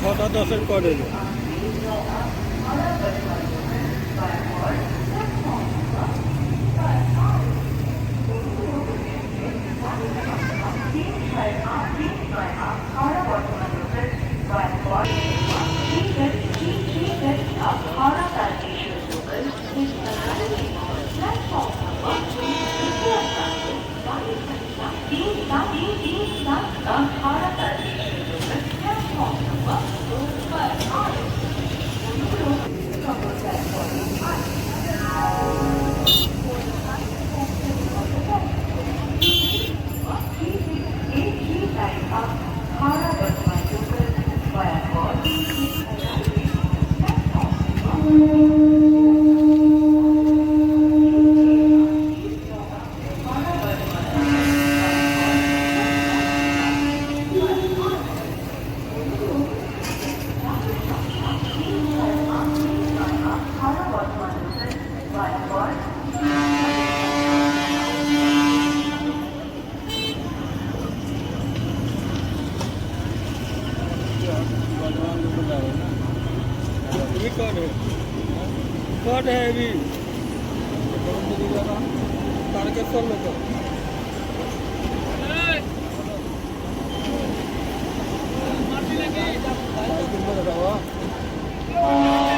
ছটা দশের করেন Thank. Música कट है अभी तारकेश्वर लोग Oh, my God.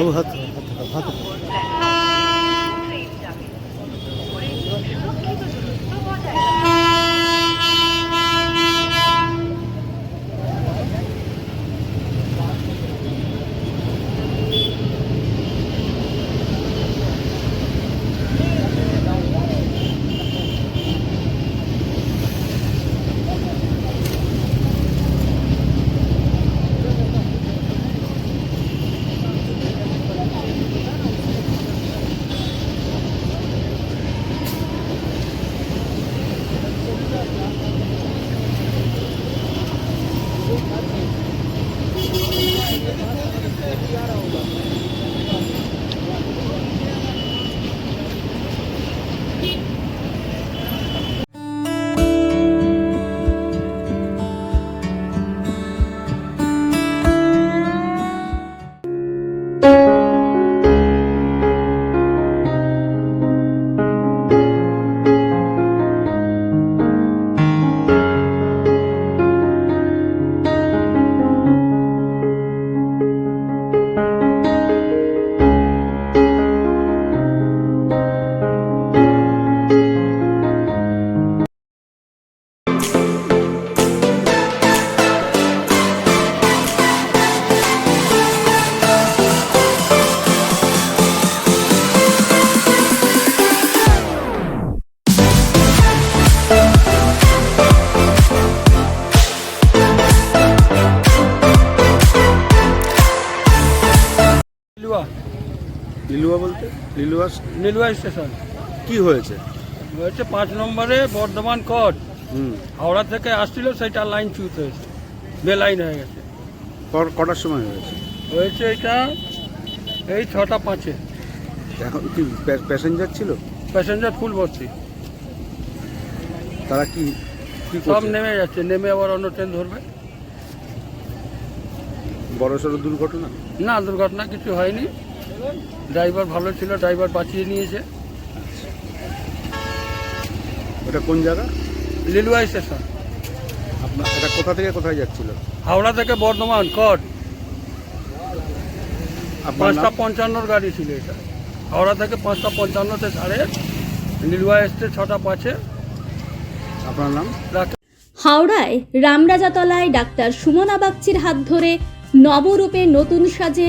হাত হাত লিলুয়া বলতে? লিলুয়া লিলুয়া স্টেশন। কি হয়েছে? হয়েছে পাঁচ নম্বরে বর্ধমান কট হুম। হাওড়া থেকে আসছিল সেটা লাইন চুত হয়েছে। বেলাইন হয়ে গেছে। কটার সময় হয়েছে? হয়েছে এটা এই ছটা পাঁচে। এখন কি প্যাসেঞ্জার ছিল? প্যাসেঞ্জার ফুল ভর্তি। তারা কি কি সব নেমে যাচ্ছে। নেমে আবার অন্য ট্রেন ধরবে। বড় সড়ো দুর্ঘটনা? না দুর্ঘটনা কিছু হয়নি। ড্রাইভার ভালো ছিল ড্রাইভার বাঁচিয়ে নিয়েছে। এটা কোন জায়গা? লিলুয়া স্টেশন। আপনার এটা কোথা থেকে কোথায় যাচ্ছিল? হাওড়া থেকে বর্ধমান কট। পাঁচটা পঞ্চান্নর গাড়ি ছিল এটা। হাওড়া থেকে পাঁচটা পঞ্চান্নতে ছাড়ে লিলুয়া এসছে ছটা পাঁচে। আপনার নাম? হাওড়ায় রামরাজাতলায় ডাক্তার সুমনা বাগচির হাত ধরে নবরূপে নতুন সাজে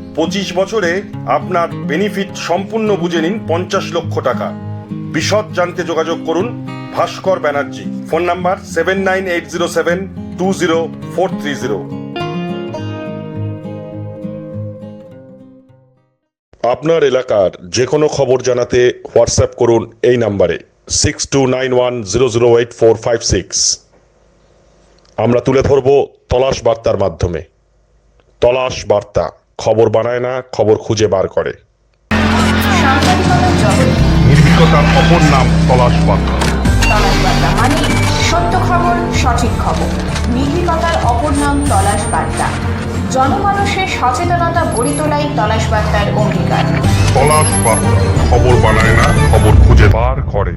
পঁচিশ বছরে আপনার বেনিফিট সম্পূর্ণ বুঝে নিন পঞ্চাশ লক্ষ টাকা। বিশদ জানতে যোগাযোগ করুন Bhaskar Banerjee. Phone number seven nine eight zero seven two zero four three zero. আপনার এলাকার যে কোনো খবর জানাতে হোয়াটসঅ্যাপ করুন এই নাম্বারে six two nine one zero zero eight four five six. আমরা তুলে ধরব তলাশ বার্তার মাধ্যমে। তলাশ বার্তা। খবর বানায় না খবর খুঁজে বার করে। নির্ভীকতার অপর নাম তলাশ বার্তা তলাশ বার্তা মানে সত্য খবর সঠিক খবর। নির্ভীকতার অপর নাম তলাশ বার্তা জনমানুষের সচেতনতা গড়ি তোলাই তলাশ বার্তার অঙ্গীকার। তলাশ বার্তা খবর বানায় না খবর খুঁজে বার করে।